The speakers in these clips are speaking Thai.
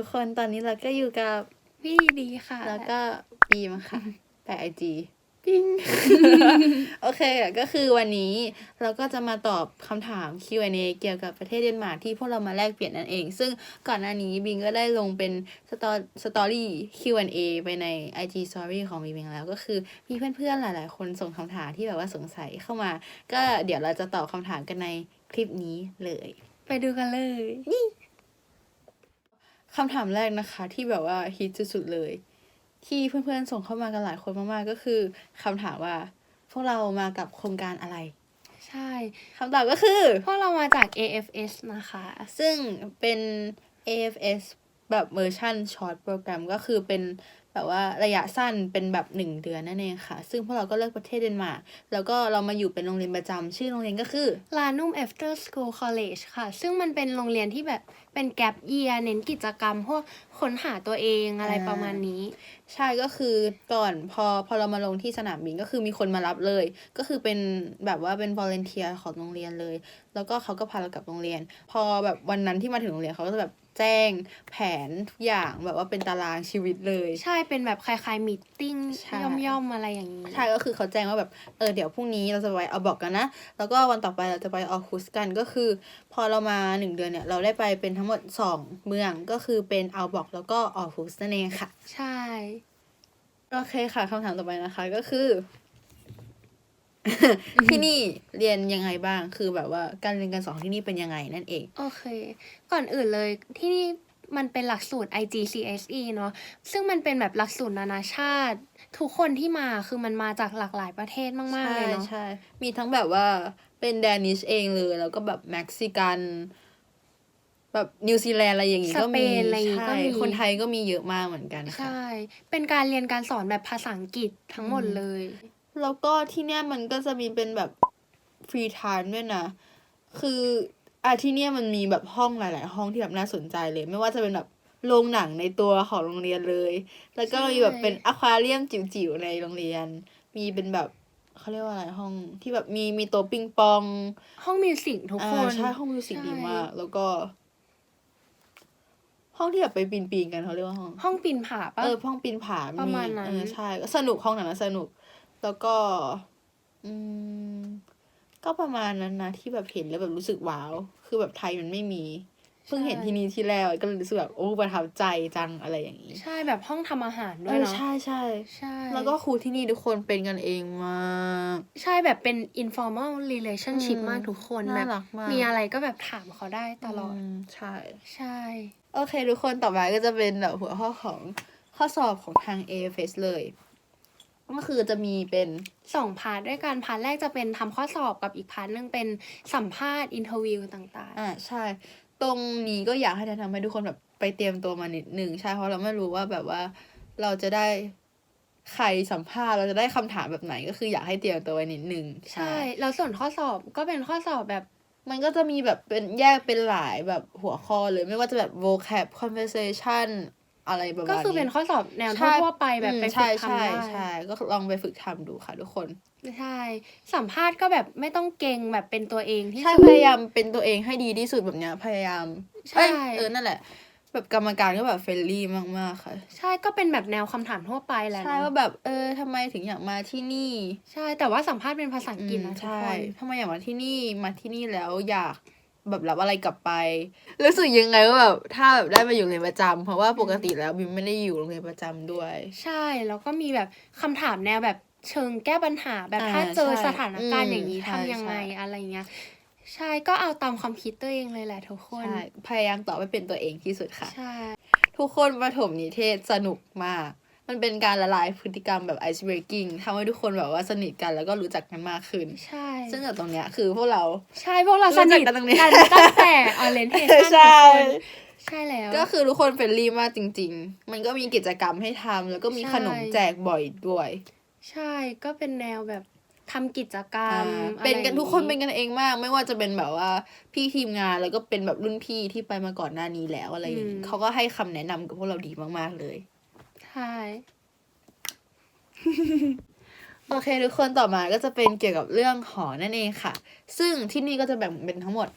วัสดีค่ะทุกคนตอนนี้เราก็อยู่กับพี่ดีค่ะ แล้วก็บีมค่ะแต่ไอจีปิ้งโอเคอะก็คือวันนี้เราก็จะมาตอบคำถาม Q&A เกี่ยวกับประเทศเดนมาร์กที่พวกเรามาแลกเปลี่ยนนั่นเอง ซึ่งก่อนหน้านี้บิงก็ได้ลงเป็นสตอสตอรี่ Q&A ไปใน IG Story ของบิงแล้วก็คือมีเพื่อนๆหลาย ๆ คนส่งคำถามที่แบบว่าสงสัยเข้ามา ก็เดี๋ยวเราจะตอบคำถามกันในคลิปนี้เลย ไปดูกันเลย คำถามแรกนะคะ ที่แบบว่าฮิตสุดๆเลย ที่เพื่อนๆส่งเข้ามากันหลายคนมากๆก็คือคำถามว่า พวกเรามากับโครงการอะไร ใช่คำตอบก็คือ พวกเรามาจาก AFS นะคะ ซึ่งเป็น AFS แบบเวอร์ชันช็อตโปรแกรมก็คือเป็น แบบว่าระยะสั้นเป็นแบบหนึ่งเดือนนั่นเองค่ะ ซึ่งพวกเราก็เลือกประเทศเดนมาร์กแล้วก็เรามาอยู่เป็นโรงเรียนประจำชื่อโรงเรียนก็คือ ลานุ่ม After School College ค่ะ ซึ่งมันเป็นโรงเรียนที่แบบเป็นแก p เยียเน้นกิจกรรม พวกค้นหาตัวเองอะไรประมาณนี้ ใช่ก็คือก่อนพอพอเรามาลงที่สนามบินก็คือมีคนมารับเลย ก็คือเป็นแบบว่าเป็น volunteer ของโรงเรียนเลย แล้วก็เขาก็พาเรากลับโรงเรียน พอแบบวันนั้นที่มาถึงโรงเรียนเขาก็จะแบบ แจ้งแผนทุกอย่างแบบว่าเป็นตารางชีวิตเลย ใช่เป็นแบบคล้ายๆมีตติ้งใช่ ย่อมๆอะไรอย่างนี้ ใช่ก็คือเขาแจ้งว่าแบบเออเดี๋ยวพรุ่งนี้เราจะไปเอาบอกกันนะ แล้วก็วันต่อไปเราจะไปออคุสกันก็คือ พอเรามาหนึ่งเดือนเนี่ย เราได้ไปเป็นทั้งหมดสองเมืองก็คือเป็นเอาบอกแล้วก็ออคุสนั่นเองค่ะ ใช่ โอเคค่ะคำถามต่อไปนะคะก็คือ ที่นี่เรียนยังไงบ้าง คือแบบว่าการเรียนการสอนที่นี่เป็นยังไงนั่นเอง โอเค ก่อนอื่นเลยที่นี่มันเป็นหลักสูตร IGCSE เนาะ ซึ่งมันเป็นแบบหลักสูตรนานาชาติ ทุกคนที่มาคือมันมาจากหลากหลายประเทศมาก ๆ เลยเนาะ ใช่ มีทั้งแบบว่าเป็นแดนิชเองเลย แล้วก็แบบเม็กซิกัน แบบนิวซีแลนด์อะไรอย่างงี้ก็สเปมีนอะไรอย่างงี้ก็ใช่มีคนไทยก็มีเยอะมากเหมือนกันค่ะ ใช่ เป็นการเรียนการสอนแบบภาษาอังกฤษทั้งหมดเลย แล้วก็ที่เนี้ยมันก็จะมีเป็นแบบฟรีไทม์ด้วยนะ คืออะที่เนี้ยมันมีแบบห้องหลาย ๆ ห้องที่แบบน่าสนใจเลย ไม่ว่าจะเป็นแบบโรงหนังในตัวของโรงเรียนเลย แล้วก็ใช่มีแบบเป็นอควาเรียมจิ๋ว ๆ ในโรงเรียน มีเป็นแบบเขาเรียกว่าอะไรห้องที่แบบมีมีโต๊ะปิงปอง ห้องมิวสิกทุกอ่าคนใช่ห้องมิวสิกใช่ดีมากแล้วก็ ห้องที่แบบไปปีนปีนๆกันเขาเรียกว่าห้อง ห้องปีนผาปะเออห้องปีนผาประมาณนั้นเออใช่ก็สนุกห้องนั้นนะสนุก แล้วก็ อืม ก็ประมาณนั้นนะ ที่แบบเห็นแล้วแบบรู้สึกว้าว คือแบบไทยมันไม่มีเพิ่งเห็นที่นี่ที่แรกก็เลยรู้สึกแบบโอ้ประทับใจจังอะไรอย่างนี้ ใช่แบบห้องทำอาหารด้เอวยอเนาะใช่ใช่ใช่ แล้วก็ครูที่นี่ทุกคนเป็นกันเองมากใช่แบบเป็น informal relationship อืมมากทุกคนน่าแบบรักมากมีอะไรก็แบบถามเขาได้ตลอดมใช่ใช่ โอเค ทุกคนต่อมาก็จะเป็นแบบหัวข้อของข้อสอบของทาง AFS เลย ก็คือจะมีเป็นสองพาร์ทด้วยกัน พาร์ทแรกจะเป็นทำข้อสอบกับอีกพาร์ทหนึงเป็นสัมภาษณ์อินเทอร์วิวต่างอ่าใช่ ตรงนี้ก็อยากให้แนะนำให้ทุกคนแบบไปเตรียมตัวมานิดหนึ่งใช่เพราะเราไม่รู้ว่าแบบว่าเราจะได้ใครสัมภาษณ์เราจะได้คำถามแบบไหนก็คืออยากให้เตรียมตัวไว้นิดหนึ่งๆใช่แล้วส่วนข้อสอบก็เป็นข้อสอบแบบ มันก็จะมีแบบเป็นแยกเป็นหลายแบบหัวข้อเลยไม่ว่าจะแบบ vocab conversation อะไรประมาณนี้ก็คือเป็นข้อสอบแนวใช่ทั่วๆไปแบบอืมไปฝึใช่กทำใช่ได้ใช่ก็ลองไปฝึกทำดูค่ะทุกคนใช่สัมภาษณ์ก็แบบไม่ต้องเก่งแบบเป็นตัวเองที่ใช่สุดพยายามเป็นตัวเองให้ดีที่สุดแบบเนี้ยพยายามใช่เอ้ยเออนั่นแหละ แบบกรรมการก็แบบเฟรนลี่มากๆค่ะ ใช่ก็เป็นแบบแนวคำถามทั่วไปแหละใช่เนว่าอะแบบเออทำไมถึงอยากมาที่นี่ ใช่แต่ว่าสัมภาษณ์เป็นภาษาอังกฤษนะทุกใช่คนทำไมอยากมาที่นี่มาที่นี่แล้วอยาก แบบรับอะไรกลับไป รู้สึกยังไงว่าแบบถ้าแบบได้มาอยู่โรงเรียนประจำเพราะว่าปกติแล้วบิมไม่ได้อยู่โรงเรียนประจำด้วย ใช่แล้วก็มีแบบคำถามแนวแบบเชิงแก้ปัญหาแบบอ่าถ้าเจอใช่สถานการณ์อืมอย่างนี้ใช่ทำยังไงใช่ อะไรเงี้ยใช่ก็เอาตามความคิดตัวเองเลยแหละทุกคน ใช่พยายามตอบให้เป็นตัวเองที่สุดค่ะ ใช่ ทุกคนประถมนิเทศสนุกมาก มันเป็นการละลายพฤติกรรมแบบ ice breaking ทำให้ทุกคนแบบว่าสนิทกันแล้วก็รู้จักกันมากขึ้น ใช่ ซึ่งจากตรงเนี้ยคือพวกเราใช่พวกเรารู้สจันิกทกันตรงนี้กันตั้งแต่ออเรนเทชันทุกใช่คนใช่แล้ว ก็คือทุกคนเฟรนลี่มากจริง ๆ มันก็มีกิจกรรมให้ทำแล้วก็มีใช่ขนมแจกบ่อยด้วย ใช่ก็เป็นแนวแบบทำกิจกรรมอ่าอะไรเป็นกันอย่างทุกคนเป็นกันเองมาก ไม่ว่าจะเป็นแบบว่าพี่ทีมงานแล้วก็เป็นแบบรุ่นพี่ที่ไปมาก่อนหน้านี้แล้วอะไรอย่างนี้เขาก็ให้คำแนะนำกับพวกเราดีมากๆเลย ใช่ โอเคทุกคนต่อมาก็จะเป็นเกี่ยวกับเรื่องหอนั่นเองค่ะ ซึ่งที่นี่ก็จะแบ่งเป็นทั้งหมด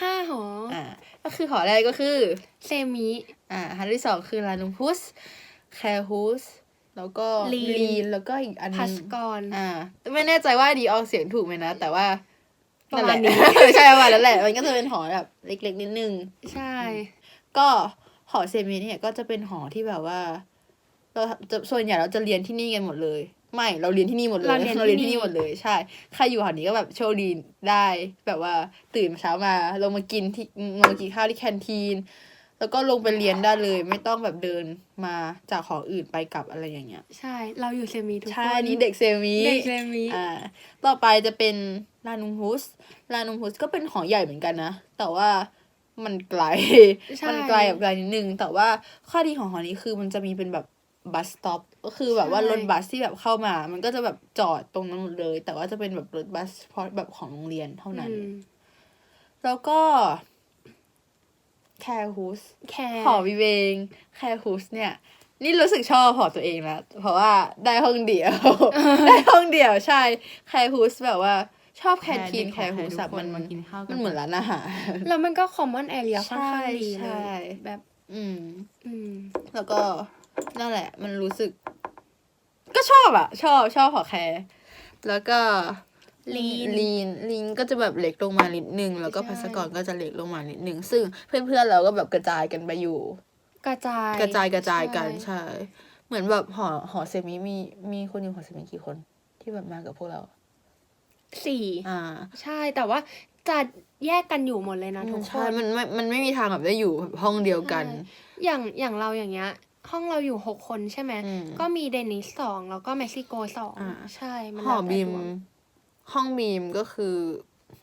ห้าหอ อ่า ก็คือหอแรกก็คือเซมิ อ่าหอที่สองคือลานุพุสแคร์ฮุสแล้วก็ลีนนแล้วก็อีกอันหพันึสงกรอ่า ไม่แน่ใจว่าดีออกเสียงถูกไหมนะ แต่ว่าประมาณนี้แหละใช่ประมาณนั้นแหละ มันก็จะเป็นหอแบบเล็กๆนิดนึง ใช่ ก็หอเซมิเนี่ยก็จะเป็นหอที่แบบว่า เราจะส่วนใหญ่เราจะเรียนที่นี่กันหมดเลย ไม่เราเรียนที่นี่หมดเลยเราเรียนที่นี่ที่นี่หมดเลยใช่ใครอยู่หอนี้ก็แบบโชคดีได้แบบว่าตื่นเช้ามาลงมากินที่ลงมากินข้าวที่แคนทีน แล้วก็ลงไปเรียนได้เลย ไม่ต้องแบบเดินมาจากหออื่นไปกลับอะไรอย่างเงี้ย ใช่ เราอยู่เซมิทุกคนใช่อันนี้เด็กเซมิเด็กเซมิอ่าต่อไปจะเป็นลานุมฮุสลานุมฮุสก็เป็นหอใหญ่เหมือนกันนะแต่ว่ามันไกลใช่มันไกลแบบไกลนิดนึง แต่ว่าข้อดีของหอนี้คือมันจะมีเป็นแบบ บัสสต็อปก็คือแบบว่ารถบัสที่แบบเข้ามา มันก็จะแบบจอดตรงนั้นหมดเลย แต่ว่าจะเป็นแบบรถบัสเฉพาะแบบของโรงเรียนเท่านั้นอืมแล้วก็แคร์ฮุสแคร์หอวิเวงแคร์ฮุสเนี่ย นี่รู้สึกชอบหอตัวเองแล้วเพราะว่าได้ห้องเดียว ได้ห้องเดียวใช่ แคร์ฮุสแบบว่าชอบแคนทีนแคร์ฮุสอะมันมากินข้าวกัมันเหมือนร้านอาหารแล้วมันก็คอมมอนแอเรียค่อนข้างดีใช่เลใช่ยแบบ อืม อืม แล้วก็ นั่นแหละ มันรู้สึก ก็ชอบอะชอบชอบหอแคร์แล้วก็ Lean ลีนลีนก็จะแบบเล็กลงมานิดนึง แล้วก็ใช่พัสกรก็จะเล็กลงมานิดนึง ซึ่งเพื่อนๆเราก็แบบกระจายกันไปอยู่ กระจายกระจายกระจายกันใช่ใช่ เหมือนแบบหอหอเซมิมีมีคนอยู่หอเซมิกี่คน ที่แบบมากับพวกเราสี่อ่า ใช่แต่ว่าจะแยกกันอยู่หมดเลยนะทุกคใช่นมันไม่มันไม่มีทางแบบได้อยู่แบบห้องเดียวกันใช่อย่างอย่างเราอย่างเงี้ย ห้องเราอยู่หกคนใช่ไหม อืม ก็มีเดนิสสองแล้วก็เม็กซิโกสองอ่า ใช่มันหอแล้วแต่บีม ดวงห้องบีมก็คือ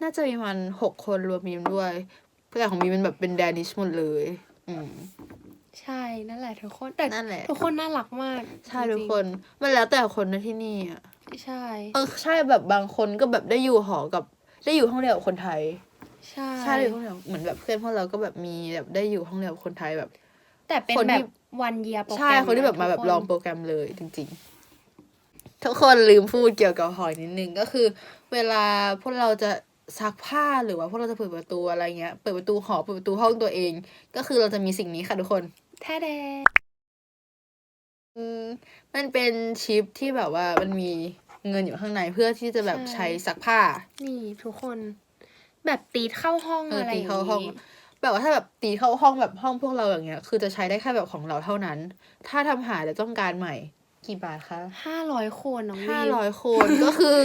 น่าจะมีมันหกคนรวมบีมด้วยแต่ของบีมเป็นแบบเป็นแดนิชหมดเลย อืม ใช่นั่นแหละทุกคนแต่นั่นแหละ ทุกคนน่ารักมากใช่จริทุงกๆคน มันแล้วแต่คนนะที่นี่อะใช่ เออใช่แบบบางคนก็แบบได้อยู่หอกับ ได้อยู่ห้องเดียวกับคนไทย ใช่ ใช่ได้อยู่ห้องเดียวเหมือนแบบเพื่อนพวกเราก็แบบมีแบบได้อยู่ห้องเดียวกับคนไทยแบบ แต่เป็นคนแบที่บ วันเยียโปรแกรมใช่คนที่แบบมาะแบบทุกลองโปรแกรมเลยจริง ๆ ทุกคนลืมพูดเกี่ยวกับหอยนิดนึงก็คือ เวลาพวกเราจะซักผ้าหรือว่าพวกเราจะเปิดประตูอะไรเงี้ย เปิดประตูหอเปิดประตูห้องตัวเอง ก็คือเราจะมีสิ่งนี้ค่ะทุกคนแท้แดอืมมันเป็นชิปที่แบบว่ามันมีเงินอยู่ข้างในเพื่อที่จะแบบใช้ซักผ้า นี่ทุกคน แบบตีดเข้าห้องเอออะไรตีอย่างเข้าห้องนี้ แบบว่าถ้าแบบตีเข้าห้องแบบห้องพวกเราอย่างเงี้ย คือจะใช้ได้แค่แบบของเราเท่านั้น ถ้าทำหายแล้วต้องการใหม่ กี่บาทคะห้าร้อยคนน้องห้าวีร้อยคนก็คือ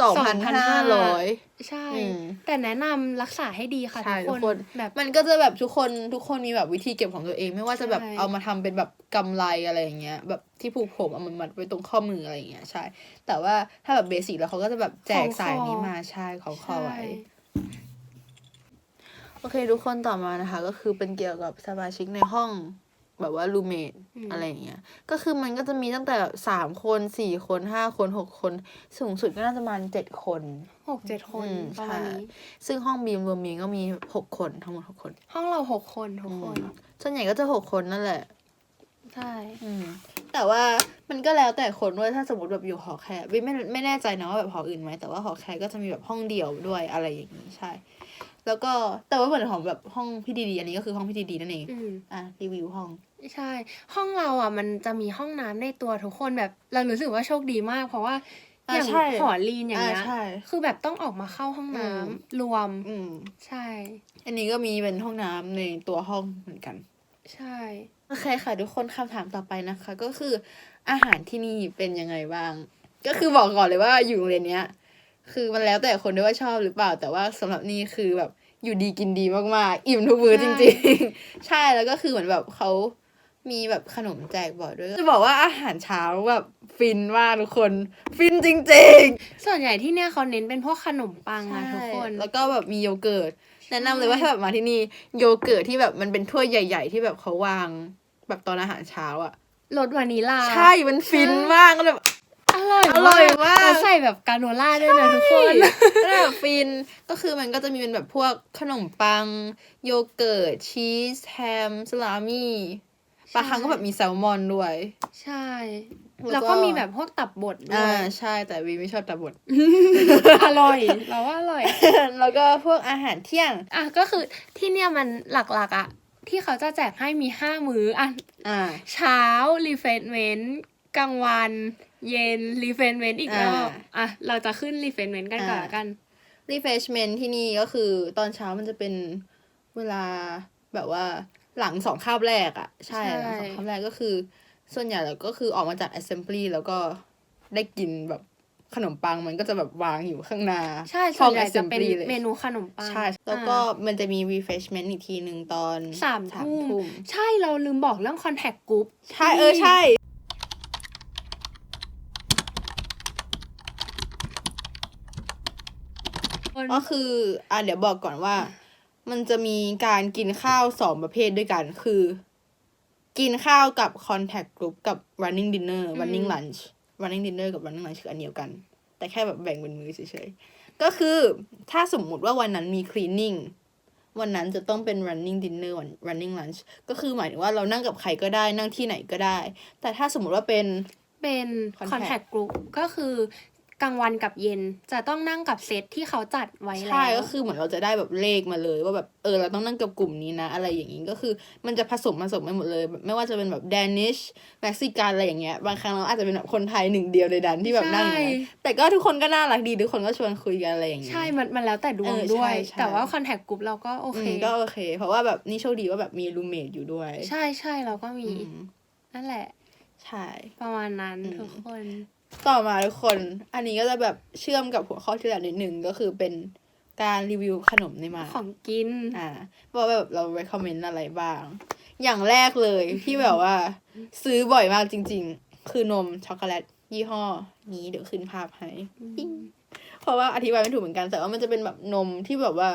สองพันห้าร้อยใช่อืมแต่แนะนำรักษาให้ดีค่ะใช่ทุกทุกคคนนแบบมันก็จะแบบทุกคนทุกคนมีแบบวิธีเก็บของตัวเอง ไม่ว่าจะแบบใช่เอามาทำเป็นแบบกำไรอะไรอย่างเงี้ย แบบที่ผูกผมเอามันมัดไว้ตรงข้อมืออะไรอย่างเงี้ยใช่ แต่ว่าถ้าแบบเบสิกแล้วเขาก็จะแบบแจกสายนี้มาใช่ของคอไว้ใช่ โอเคทุกคนต่อมานะคะ ก็คือเป็นเกี่ยวกับสมาชิกในห้อง แบบว่ารูเมทอืมอะไรอย่างเงี้ย ก็คือมันก็จะมีตั้งแต่สามคนสี่คนห้าคนหกคน สูงสุดก็น่าจะประมาณเจ็ดคนหกเจ็ดคนอืมประมาณใช่นี้ซึ่งห้องบีมรวมมีก็มีหกคนทั้งหมดหกคน ห้องเราหกคนทุกคนอืมส่วนใหญ่ก็จะหกคนนั่นแหละใช่อืมแต่ว่ามันก็แล้วแต่คนด้วยถ้าสมมติแบบอยู่หอแคร์ไม่ไม่ไม่แน่ใจนะว่าแบบหออื่นไหมแต่ว่าหอแคร์ก็จะมีแบบห้องเดี่ยวด้วยอะไรอย่างนี้ใช่ แล้วก็แต่ว่าเหมือนของแบบห้องพี่ดีๆอันนี้ก็คือห้องพี่ดีๆนั่นเองอืมอะรีวิวห้องใช่ ห้องเราอะมันจะมีห้องน้ำในตัวทุกคนแบบเรารู้สึกว่าโชคดีมาก เพราะว่าอ่าอย่างใช่หอลีนอย่างเงี้ยอ่าใช่คือแบบต้องออกมาเข้าห้องน้ำอืมรวม อืมใช่ อันนี้ก็มีเป็นห้องน้ำในตัวห้องเหมือนกัน ใช่โอเคค่ะ ทุกคนคำถามต่อไปนะคะ ก็คืออาหารที่นี่เป็นยังไงบ้าง ก็คือบอกก่อนเลยว่าอยู่โรงเรียนเนี้ย คือมันแล้วแต่คนด้วยว่าชอบหรือเปล่า แต่ว่าสำหรับนี่คือแบบ อยู่ดีกินดีมากๆ อิ่มทุกมื้อจริง ๆ ใช่แล้วก็คือเหมือนแบบเขามีแบบขนมแจกบ่อยด้วย จะบอกว่าอาหารเช้าแบบฟินมากทุกคน ฟินจริงส่วนใหญ่ที่เนี่ยเขาเน้นเป็นพวกขนมปังๆนะทุกคน แล้วก็แบบมีโยเกิร์ตแนะนำเลยว่าถ้าแบบมาที่นี่โยเกิร์ตที่แบบมันเป็นถ้วยใหญ่ ๆ ที่แบบเขาวาง แบบตอนอาหารเช้าอะรสวานิลา ใช่มันฟินมากก็แบบอ ร่อยอร่อยมากแล้วใส่แบบกาโนล่าด้วยนะทุกคนก็แบบฟินก็คือมันก็จะมีเป็นแบบพวกขนมปัง โยเกิร์ต ชีส แฮมสลามี่ปบางครั้งก็แบบมีแซลมอนด้วย ใช่ แล้แล้ววก็ก็มีแบบพวกตับบดด้อ่าวยใช่แต่วีไม่ชอบตาบด อร่อย เราว่าอร่อย แล้วก็พวกอาหารเที่ยง อะก็คือที่เนี่ยมันหลักๆอะที่เขาจะแจกให้มีห้ามื้ออะอ่าเช้า รีเฟรชเมนต์กลางวัน เย็นรีเฟรชเมนต์อีกรอบอ่าอะเราจะขึ้นรีเฟรชเมนต์กันก่อนอ่าละกัน refreshment ที่นี่ก็คือตอนเช้ามันจะเป็นเวลาแบบว่าหลังสองคาบแรกอะ่ะ ใช่ใช่หลังสองคาบแรกก็คือ ส่วนใหญ่แล้วก็คือออกมาจาก assembly แล้วก็ได้กินแบบขนมปังมันก็จะแบบวางอยู่ข้างหน้าใช่ห้ส่อวงนใหญ่จะเป็น assembly เลยเมนูขนมปัง ใช่ แล้วก็มันจะมี refreshment อีกทีหนึ่งตอนสามสามทุ่มทุ่มใช่เราลืมบอกเรื่อง contact group ใช่เออใช่ ก็คืออะเดี๋ยวบอกก่อนว่า มันจะมีการกินข้าวสองประเภทด้วยกัน คือ กินข้าวกับ contact group กับ running dinner อืม running lunch running dinner กับ running lunch คืออันเดียวกัน แต่แค่แบบแบ่งเป็นมือเฉยๆ ก็คือถ้าสมมุติว่าวันนั้นมี cleaning วันนั้นจะต้องเป็น running dinner วัน running lunch ก็คือหมายถึงว่าเรานั่งกับใครก็ได้นั่งที่ไหนก็ได้ แต่ถ้าสมมุติว่าเป็นเป็น Contact contact group ก็คือ กลางวันกับเย็นจะต้องนั่งกับเซตที่เขาจัดไว้แล้ว ใช่ก็คือเหมือนเราจะได้แบบเลขมาเลย ว่าแบบเออเราต้องนั่งกับกลุ่มนี้นะ อะไรอย่างนี้ก็คือมันจะผสมผสมไปหมดเลยแบบไม่ว่าจะเป็นแบบ Danish เม็กซิกันอะไรอย่างเงี้ยบางครั้งเราอาจจะเป็นแบบคนไทยหนึ่งเดียวในดันที่แบบนั่งอย่างนั้นแต่ก็ทุกคนก็น่ารักดีทุกคนก็ชวนคุยกันอะไรอย่างเงี้ยใช่มันมันแล้วแต่ดวงเออด้วยใช่ใช่แต่ว่า contact group เราก็โออืเคมก็โอเค เพราะว่าแบบนี่โชคดีว่าแบบมีรูเมทอยู่ด้วย ใช่ใช่เราก็มีอืมนั่นแหละ ใช่ ประมาณนั้นอืมทุกคน ต่อมาทุกคน อันนี้ก็จะแบบเชื่อมกับหัวข้อที่แล้วนิดหนึ่งก็คือเป็นการรีวิวขนมในมาของกิน อ่าว่าแบบเรา recommend อะไรบ้าง อย่างแรกเลยที่แบบว่า ซื้อบ่อยมากจริง ๆ คือนมช็อกโกแลตยี่ห้อ นี้เดี๋ยวขึ้นภาพให้ปิ้งเพราะว่าอธิบายไม่ถูกเหมือนกัน แต่ว่ามันจะเป็นแบบนมที่แบบว่า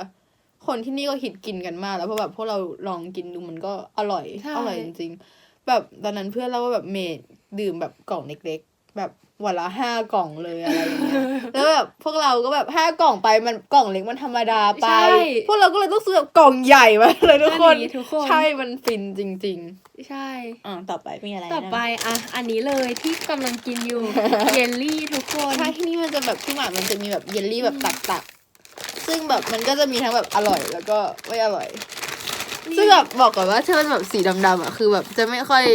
คนที่นี่ก็ฮิตกินกันมาก แล้วเพราะแบบพวกเราลองกินดูมันก็อร่อยใช่อร่อยจริง ๆ แบบตอนนั้นเพื่อนเล่าว่าแบบเมดดื่มแบบกล่องเล็ก ๆ แบบ วันละห้ากล่องเลยอะไรอย่างเงี้ยแล้วแบบพวกเราก็แบบห้ากล่องไปมันกล่องเล็กมันธรรมดาไป ใช่ พวกเราก็เลยต้องซื้อแบบกล่องใหญ่มาเลยทุกคน อัทุกคนใช่มันฟินจริง ใช่ ๆอ่าต่อไปมีอะไรต่อไปอะอันนี้เลยที่กำลังกินอยู่ เยลลี่ทุกคนใช่ที่นี่มันจะแบบที่หมามันจะมีแบบเยลลี่แบบตักๆซึ่งแบบมันก็จะมีทั้งแบบอร่อยแล้วก็ไม่อร่อย ซึ่งแบบบอกก่อนว่าถ้ามันแบบสีดำๆอะคือแบบจะไม่ค่อย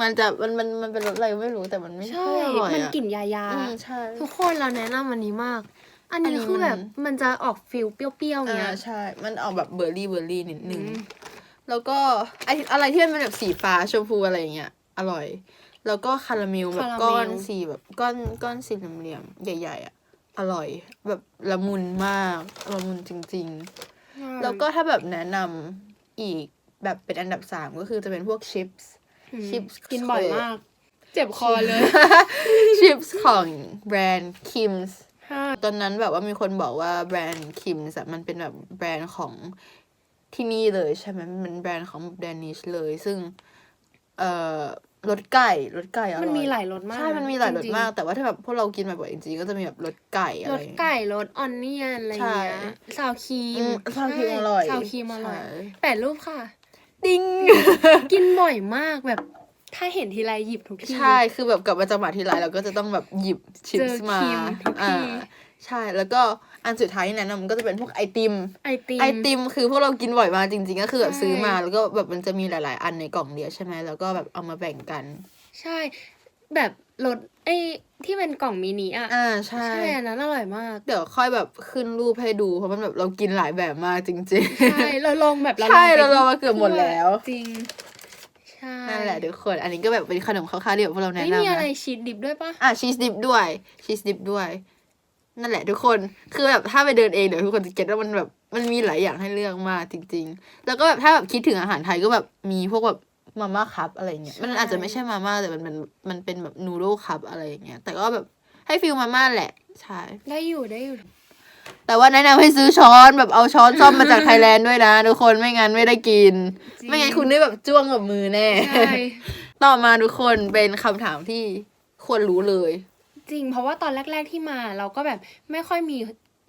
มันจะมันมันมันเป็นรสอะไรไม่รู้แต่มันไม่ใช่ ค่อยอร่อยมันอะกลิ่นยายา อืมใช่ ทุกคนเราแนะนำอันนี้มาก อันอันนี้นี้คือมันแบบมันจะออกฟิลเปรี้ยวๆอ่าเนี้ยใช่ มันออกแบบเบอร์รี่เบอร์รี่นิดนึง อืม แล้วก็ไออะไรที่มันเป็นแบบสีฟ้าชมพูอะไรอย่างเงี้ยอร่อย แล้วก็คาราเมลแบบก้อนสีแบบก้อนก้อนสีเหลี่ยมๆใหญ่ๆอะอร่อยแบบละมุนมากละมุนจริง ๆ แล้วก็ถ้าแบบแนะนำอีกแบบเป็นอันดับสามก็คือจะเป็นพวกชิปส์อืม ชิปกินบ่อยมาก เจ็บคอเลย ชิปส์ของแบรนด์คิมส์ใช่ตอนนั้นแบบว่ามีคนบอกว่าแบรนด์คิมส์มันเป็นแบบแบรนด์ของที่นี่เลยใช่ไหมมันเป็นแบรนด์ของแดนิชเลย ซึ่ง เอ่อรสไก่รสไก่อร่อยมันมีหลายรสมาก ใช่ มันมีหลายรสจงๆมาก แต่ว่าถ้าแบบพวกเรากินบ่อยๆจริงๆก็จะมีแบบรสไก่อะรไรสไก่รสออนเนียนอะไรอย่างเงี้ยใช่ซาวครีอืมมซาวครีมอร่อยซาวครีมอร่อยใช่แปดรูปค่ะ ดิ้งกินบ่อยมากแบบ ถ้าเห็นทีไรหยิบทุกที ใช่คือแบบกลับมาจังหวัดทีไรเราก็จะต้องแบบหยิบชิปเจอส์มาครีมทุกที อ่าใช่แล้วก็อันสุดท้ายที่แนะนำก็จะเป็นพวกไอติม ไอติม ไอติมคือพวกเรากินบ่อยมากจริง ๆ ก็คือแบบใช่ ซื้อมาแล้วก็แบบมันจะมีหลาย ๆ อันในกล่องเดียวใช่ไหมแล้วก็แบบเอามาแบ่งกัน ใช่ แบบรส ไอที่เป็นกล่องมินิอะ อ่าใช่ ใช่อันนั้นอร่อยมาก เดี๋ยวค่อยแบบขึ้นรูปให้ดูเพราะมันแบบเรากินหลายแบบมากจริง ใช่ เราลองแบบใช่ไปเราลองมาเกือบหมดแล้ว จริง ใช่ๆ นั่นแหละทุกคน อันนี้ก็แบบเป็นขนมคร่าวๆที่แบบพวกเราแนะไม่นำมีอะไรนะชีสดิบด้วยปะ อะชีสดิบด้วยชีสดิบด้วย นั่นแหละทุกคนคือแบบถ้าไปเดินเองเดี๋ยวทุกคนจะเก็ตว่ามันแบบมันมีหลายอย่างให้เลือกมากจริง ๆ แล้วก็แบบถ้าแบบคิดถึงอาหารไทยก็แบบมีพวกแบบ มาม่าคัพอะไรเงี้ยมันอาจจะไม่ใช่มาม่าแต่มันเป็นมันเป็นแบบนูโดคัพอะไรอย่างเงี้ยแต่ก็แบบให้ฟิลมาม่าแหละใช่ได้อยู่ได้อยู่ แต่ว่าแนะนำให้ซื้อช้อนแบบเอาช้อนซ่อมมาจากไทยแลนด์ด้วยนะทุกคนไม่งั้นไม่ได้กินจริงไม่งั้นคุณได้แบบจ้วงกับมือแน่ ใช่ ต่อมาทุกคนเป็นคำถามที่ควรรู้เลย จริง เพราะว่าตอนแรก ๆที่มาเราก็แบบไม่ค่อยมี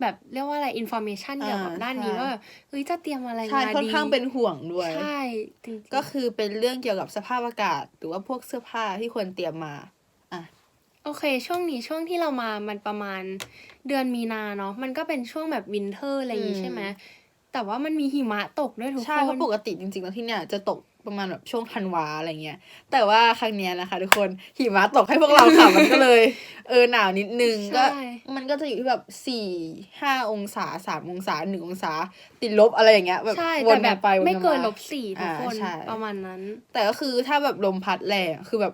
แบบเรียกว่าอะไรอินโฟเมชันเกี่ยวกับอ่าด้านนี้ใช่ว่าแบบเฮ้ยจะเตรียมอะไรใช่มาค่อนดีข้างเป็นห่วงด้วยใช่จริงๆก็คือเป็นเรื่องเกี่ยวกับสภาพอากาศ หรือว่าพวกเสื้อผ้าที่ควรเตรียมมาอะโอเค ช่วงนี้ช่วงที่เรามามันประมาณเดือนมีนาเนาะมันก็เป็นช่วงแบบวินเทอร์อะไรอย่างงี้อืมใช่ไหมแต่ว่ามันมีหิมะตกด้วยทุกใช่คเพนราะปกติจริงๆแล้วที่เนี่ยจะตก ประมาณแบบช่วงธันวาอะไรเงี้ย แต่ว่าครั้งเนี้ยนะคะ ทุกคนหิมะตกให้พวกเราค่ะมันก็เลย เออหนาวนิดนึงก็ใช่มันก็จะอยู่ที่แบบสี่ห้าองศาสามองศาหนึ่งองศา ติดลบอะไรอย่างเงี้ยแบบใช่วแต่นแบกันบไปวนไม่กันเกินมาลบสี่ทุกคนอ่าใช่ประมาณนั้น แต่ก็คือถ้าแบบลมพัดแรงคือแบบ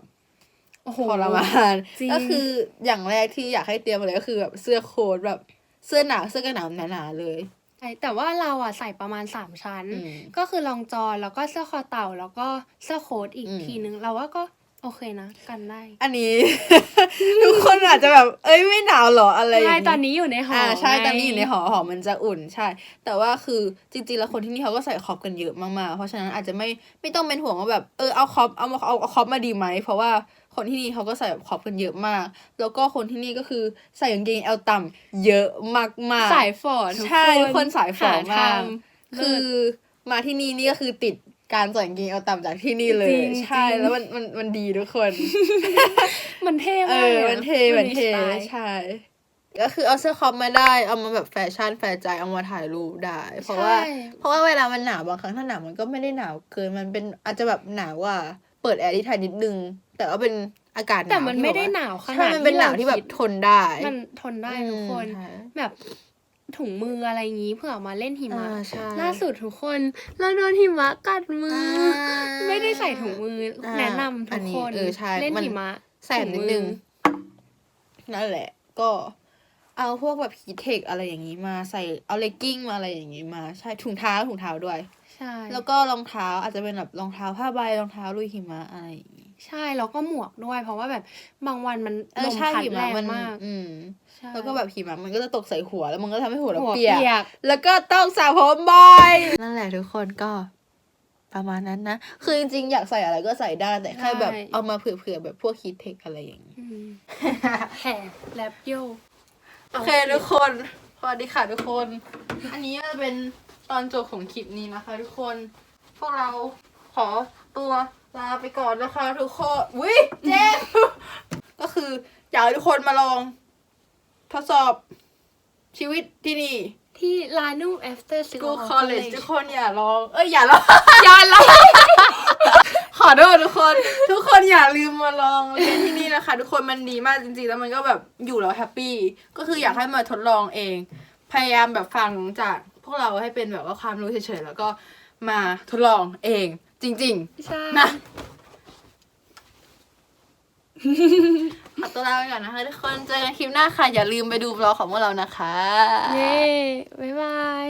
โอ้โหทรมานจริงก็คืออย่างแรกที่อยากให้เตรียมมาเลยก็คือแบบเสื้อโค้ทแบบเสื้อหนาวเสื้อกันหนาวหนาๆเลย ใช่แต่ว่าเราอะใส่ประมาณสามชั้น อืม ก็คือรองจอนแล้วก็เสื้อคอเต่าแล้วก็เสื้อโค้ทอีกอืม ทีนึง เราว่าก็ โอเคนะ กันได้ อันนี้ ทุกคนอาจจะแบบ เอ้ยไม่หนาวเหรออะไรอย่างใช่นี้ตอนนี้อยู่ในหออ่าใช่ไงตอนนี้อยู่ในหอหอมันจะอุ่นใช่ แต่ว่าคือจริงๆแล้วคนที่นี่เขาก็ใส่คอปกันเยอะมากๆ เพราะฉะนั้นอาจจะไม่ไม่ต้องเป็นห่วงว่าแบบเออเอาคอปเอามาเอาเอาคอปมาดีไหมเพราะว่าคนที่นี่เขาก็ใส่แบบคอปกันเยอะมาก แล้วก็คนที่นี่ก็คือใส่กางเกงเอวต่ำเยอะมากๆสายฝอทุกคนใช่ทุกคนสายฝอหมากทำคือมาที่นี่นี่ก็คือติด การใส่กางเกงเอวต่ำจากที่นี่เลยจริงใช่จริงแล้วมันมันมันดีทุกคน มันเท่เอมากอเลยะมันเท่มันเท่สไตล์ใช่ก็คือเอาเสื้อคอปมาได้ เอามาแบบแฟชั่นแฟร์ใจเอามาถ่ายรูปได้ เพราะว่าใช่เพราะว่าเวลามันหนาวบางครั้งถ้าหนาวมันก็ไม่ได้หนาวเกินมันเป็นอาจจะแบบหนาวกว่า เปิดแอร์ที่ไทยนิดนึง แต่ว่าเป็นอากาศหนาวแต่มันที่ไม่ได้แบบหนาวขใช่นาดมันเป็นหนาวที่แบบคิดทนได้ มันทนได้ทุกคนอืมใช่แบบ ถุงมืออะไรอย่างนี้เผื่อมาเล่นหิมะอ่าใช่ล่าสุดทุกคนเราโดนหิมะกัดมือออ่าไม่ได้ใส่ถุงมืออาแนะนำอัทุนกนี้คนเออใช่เล่นมัน หิมะแสบนิดนึงนั่นแหละ ก็เอาพวกแบบฮีทเทคอะไรอย่างนี้มาใส่เอาเลกกิ้งมาอะไรอย่างนี้มาใช่ถุงเท้าถุงเท้าด้วย ใช่แล้วก็รองเท้าอาจจะเป็นแบบรองเท้าผ้าใบรองเท้าลุยหิมะอะไรอย่างนี้ ใช่แล้วก็หมวกด้วย เพราะว่าแบบบางวันมันเอลอมใช่พัดหิแรมะงมันมากอืมใช่แล้วก็แบบหิมะมันก็จะตกใส่หัวแล้วมันก็ทำให้หัวเราหัวเปียกเปียก แล้วก็ต้องสระผมบ่อยนั่นแหละทุกคนก็ประมาณนั้นนะ คือจริงๆ อยากใส่อะไรก็ใส่ได้ แต่แค่แบบใช่เอามาเผื่อๆ แบบพวกฮีทเทคอะไรอย่างนี้อืมแหบแลบโยโอเคทุกคนสวัสดีค่ะทุกคน อันนี้จะเป็นตอนจบของคลิปนี้นะคะ ทุกคน พวกเราขอตัว ลาไปก่อนนะคะทุกคนวิเจมก็คืออยากให้ทุกคนมาลอง ทดสอบชีวิตที่นี่ ที่ลานู after School school College ทุกคนอย่าลอง เอ้ยอย่าลองย้อนละ ขอโทษทุกคน ทุกคนอย่าลืมมาลองเรียนที่นี่นะคะ ทุกคนมันดีมากจริงๆ แล้วมันก็แบบอยู่แล้วแฮปปี้ก็คืออยากให้มาทดลองเอง พยายามแบบฟังจากพวกเราให้เป็นแบบว่าความรู้เฉยๆแล้วก็มาทดลองเอง จริงใช่ๆนะขอตัวลาไปก่อนนะคะทุกคนเจอกันคลิปหน้าค่ะ อย่าลืมไปดูบล็อกของพวกเรานะคะ เย้บ๊ายบาย